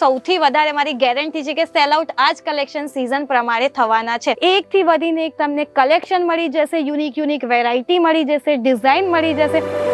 સૌથી વધારે મારી ગેરંટી છે કે સેલ આઉટ આ જ કલેક્શન સિઝન પ્રમાણે થવાના છે. એક થી વધીને એક તમને કલેક્શન મળી જશે યુનિક યુનિક વેરાયટી મળી જશે ડિઝાઇન મળી જશે.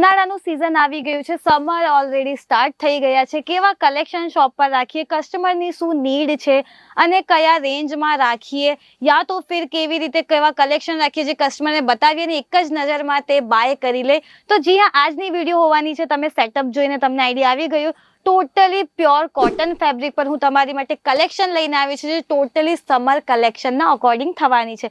ઉનાળાનું સિઝન આવી ગયું છે. સમર ઓલરેડી સ્ટાર્ટ થઈ ગયા છે. કેવા કલેક્શન શોપ પર રાખીએ? કસ્ટમરની શું નીડ છે? અને કયા રેન્જમાં રાખીએ? યા તો ફિર કેવી રીતે કેવા કલેક્શન રાખીએ જે કસ્ટમરને બતાવીએ ને એક જ નજરમાં તે બાય કરી લે? તો જી હા, આજની વીડિયો હોવાની છે. તમે સેટઅપ જોઈને તમને આઈડિયા આવી ગયું. ટોટલી પ્યોર કોટન ફેબ્રિક પર હું તમારી માટે કલેક્શન લઈને આવી છું જે ટોટલી સમર કલેક્શનના અકોર્ડિંગ થવાની છે.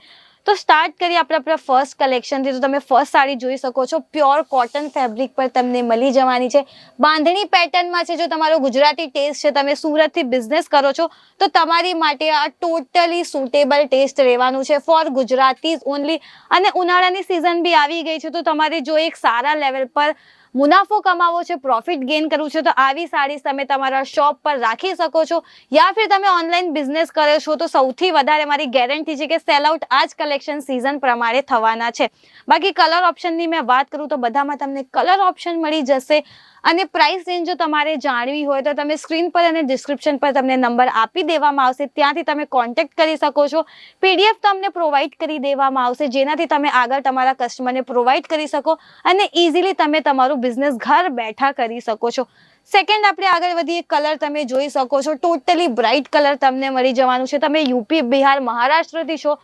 તો સ્ટાર્ટ કરીએ આપણે આપણા ફર્સ્ટ કલેક્શનથી તો તમે ફર્સ્ટ સાડી જોઈ શકો છો. પ્યોર કોટન ફેબ્રિક પર તમને મળી જવાની છે. બાંધણી પેટર્નમાં છે, જો તમારો ગુજરાતી ટેસ્ટ છે, તમે સુરતથી બિઝનેસ કરો છો, તો તમારી માટે આ ટોટલી સુટેબલ ટેસ્ટ રહેવાનું છે. ફોર ગુજરાતી ઓનલી અને ઉનાળાની સિઝન બી આવી ગઈ છે, તો તમારે જો એક સારા લેવલ પર મુનાફો કમાવો છે પ્રોફિટ ગેઇન કરવું છે, તો આવી સાડીઝ તમે તમારા શોપ પર રાખી શકો છો. યા ફિર તમે ઓનલાઈન બિઝનેસ કરો છો, તો સૌથી વધારે મારી ગેરંટી છે કે સેલ આઉટ આ જ કલેક્શન સિઝન પ્રમાણે થવાના છે. બાકી કલર ઓપ્શનની મેં વાત કરું તો બધામાં તમને કલર ઓપ્શન મળી જશે. અને પ્રાઇસ રેન્જ જો તમારે જાણવી હોય તો તમે સ્ક્રીન પર અને ડિસ્ક્રિપ્શન પર તમને નંબર આપી દેવામાં આવશે. ત્યાંથી તમે કોન્ટેક્ટ કરી શકો છો. પીડીએફ તમને પ્રોવાઈડ કરી દેવામાં આવશે. જેનાથી તમે આગળ તમારા કસ્ટમરને પ્રોવાઈડ કરી શકો. અને ઇઝીલી તમે તમારું બિઝનેસ ઘર બેઠા કરી શકો છો. સેકન્ડ આપણે આગળ વધીએ કલર તમે જોઈ શકો છો. ટોટલી બ્રાઇટ કલર તમને મળી જવાનું છે. તમે યુપી બિહાર મહારાષ્ટ્રથી છો,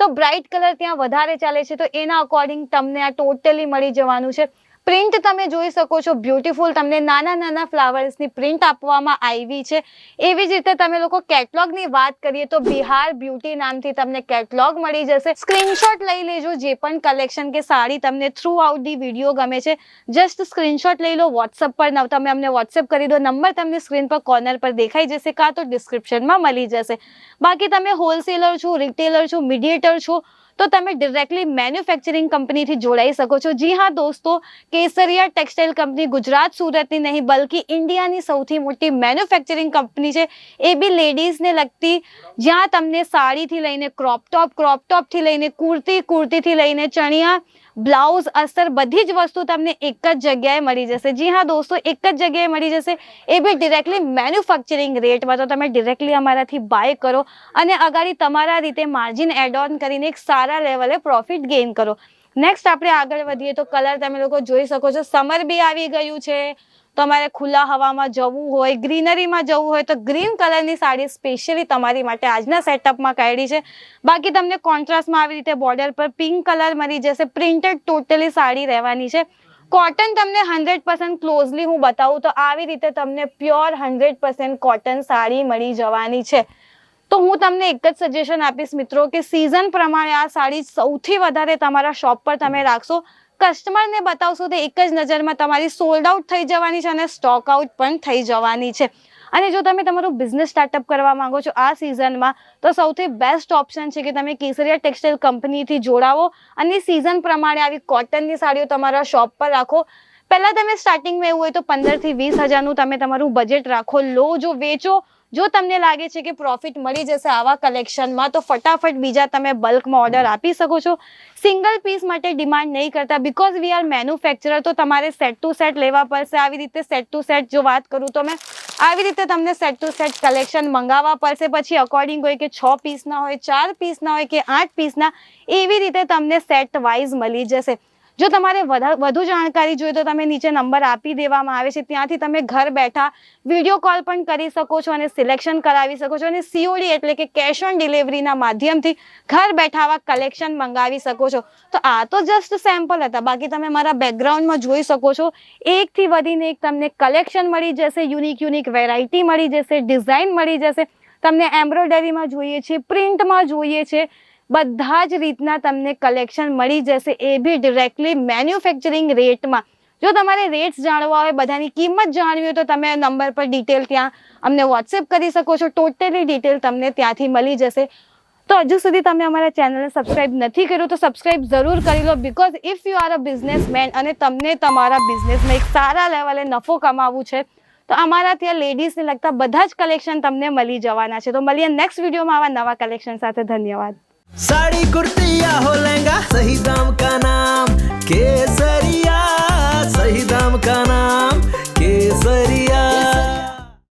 તો બ્રાઇટ કલર ત્યાં વધારે ચાલે છે. તો એના અકોર્ડિંગ તમને આ ટોટલી મળી જવાનું છે. પ્રિન્ટ તમે જોઈ શકો છો. બ્યુટીફુલ તમને નાના નાના ફ્લાવર્સની પ્રિન્ટ આપવામાં આવી છે. એવી જ રીતે તમે લોકો કેટલોગની વાત કરીએ તો બિહાર બ્યુટી નામથી તમને કેટલોગ મળી જશે. સ્ક્રીનશોટ લઈ લેજો જે પણ કલેક્શન કે સાડી તમને થ્રુ આઉટ ધી વીડિયો ગમે છે. જસ્ટ સ્ક્રીનશોટ લઈ લો વોટ્સઅપ પર તમે અમને વોટ્સઅપ કરી દો. નંબર તમને સ્ક્રીન પર કોર્નર પર દેખાઈ જશે કાં તો ડિસ્ક્રિપ્શનમાં મળી જશે. બાકી તમે હોલસેલર છો રિટેલર છો મીડિયેટર છો તો તમે ડિરેક્ટલી મેન્યુફેક્ચરિંગ કંપનીથી જોડાઈ શકો છો. જી હા, દોસ્તો, કેસરિયા ટેક્સટાઇલ કંપની ગુજરાત સુરતની નહીં, બલ્કિ ઇન્ડિયાની સૌથી મોટી મેન્યુફેક્ચરિંગ કંપની છે. એ બી લેડીઝને લગતી, જ્યાં તમને સાડીથી લઈને ક્રોપ ટોપ ક્રોપ ટોપથી લઈને કુર્તી, કુર્તીથી લઈને ચણિયા બ્લાઉઝ અસ્તર બધી જ વસ્તુ તમને એક જ જગ્યાએ મળી જશે. જી હા, દોસ્તો, એક જ જગ્યાએ મળી જશે. એ બી ડિરેક્ટલી મેન્યુફેક્ચરિંગ રેટમાં તો તમે ડિરેક્ટલી અમારાથી બાય કરો. અને અગાડી તમારા રીતે માર્જિન એડ ઓન કરીને એક સારા લેવલે પ્રોફિટ ગેઇન કરો. નેક્સ્ટ આપણે આગળ વધીએ તો કલર તમે લોકો જોઈ શકો છો. સમર બી આવી ગયું છે. તમારે ખુલ્લા હવામાં જવું હોય ગ્રીનરીમાં જવું હોય તો ગ્રીન કલરની સાડી સ્પેશિયલી તમારી માટે આજના સેટઅપમાં કાઢી છે. બાકી તમને કોન્ટ્રાસ્ટમાં આવી રીતે બોર્ડર પર પિંક કલર મળી જશે. પ્રિન્ટેડ ટોટલી સાડી રહેવાની છે. કોટન તમને હંડ્રેડ પર્સન્ટ ક્લોઝલી હું બતાવું તો આવી રીતે તમને pure hundred percent cotton sari મળી જવાની છે. તો હું તમને એક જ સજેશન આપીશ મિત્રો કે સિઝન પ્રમાણે આ સાડી સૌથી વધારે તમારા શોપ પર તમે રાખશો. કસ્ટમરને બતાવશો તો એક જ નજરમાં તમારી સોલ્ડ આઉટ થઈ જવાની છે અને સ્ટોક આઉટ પણ થઈ જવાની છે. અને જો તમે તમારું બિઝનેસ સ્ટાર્ટઅપ કરવા માંગો છો આ સિઝનમાં તો સૌથી બેસ્ટ ઓપ્શન છે કે તમે કેસરિયા ટેક્સટાઇલ કંપનીથી જોડાવો અને સિઝન પ્રમાણે આવી કોટનની સાડીઓ તમારા શોપ પર રાખો. પહેલાં તમે સ્ટાર્ટિંગમાં એવું હોય તો પંદરથી વીસ હજારનું તમે તમારું બજેટ રાખો. લો જો વેચો જો તમને લાગે છે કે પ્રોફિટ મળી જશે આવા કલેક્શનમાં તો ફટાફટ બીજા તમે બલ્કમાં ઓર્ડર આપી શકો છો. સિંગલ પીસ માટે ડિમાન્ડ નહીં કરતા બિકોઝ વી આર મેન્યુફેક્ચરર તો તમારે સેટ ટુ સેટ લેવા પડશે. આવી રીતે સેટ ટુ સેટ જો વાત કરું તો મેં, આવી રીતે તમને સેટ ટુ સેટ કલેક્શન મંગાવવા પડશે. પછી અકોર્ડિંગ હોય કે છ પીસના હોય, ચાર પીસના હોય કે આઠ પીસના એવી રીતે તમને સેટ વાઇઝ મળી જશે. જો તમારે વધા- જાણકારી જોઈએ તો તમે નીચે નંબર આપી દેવામાં આવે છે. ત્યાંથી તમે ઘર બેઠા વીડિયો કોલ પણ કરી શકો છો અને સિલેક્શન કરાવી શકો છો અને સીઓડી એટલે કે કેશ ઓન ડિલિવરીના માધ્યમથી ઘર બેઠા આવા કલેક્શન મંગાવી શકો છો. તો આ તો જસ્ટ સેમ્પલ હતા. બાકી તમે મારા બેકગ્રાઉન્ડમાં જોઈ શકો છો. એકથી વધીને એક તમને કલેક્શન મળી જશે યુનિક યુનિક વેરાયટી મળી જશે ડિઝાઇન મળી જશે. તમને એમ્બ્રોઇડરીમાં જોઈએ છે પ્રિન્ટમાં જોઈએ છે. બધા જ રીતના તમને કલેક્શન મળી જશે એ બી ડિરેક્ટલી મેન્યુફેક્ચરિંગ રેટમાં જો તમારે રેટ્સ જાણવા હોય, બધાની કિંમત જાણવી હોય તો તમે નંબર પર ડિટેલ ત્યાં અમને વોટ્સએપ કરી શકો છો. ટોટલી ડિટેલ તમને ત્યાંથી મળી જશે. તો હજુ સુધી તમે અમારા ચેનલને સબસ્ક્રાઇબ નથી કર્યું તો સબસ્ક્રાઇબ જરૂર કરી લો because if you are a businessman અને તમને તમારા બિઝનેસમાં એક સારા લેવલે નફો કમાવવું છે, તો અમારા ત્યાં લેડીઝને લગતા બધા જ કલેક્શન તમને મળી જવાના છે. તો મળીએ નેક્સ્ટ વિડીયોમાં આવા નવા કલેક્શન સાથે. ધન્યવાદ. साड़ी कुर्ती या हो लहंगा सही दाम का नाम केसरिया सही दाम का नाम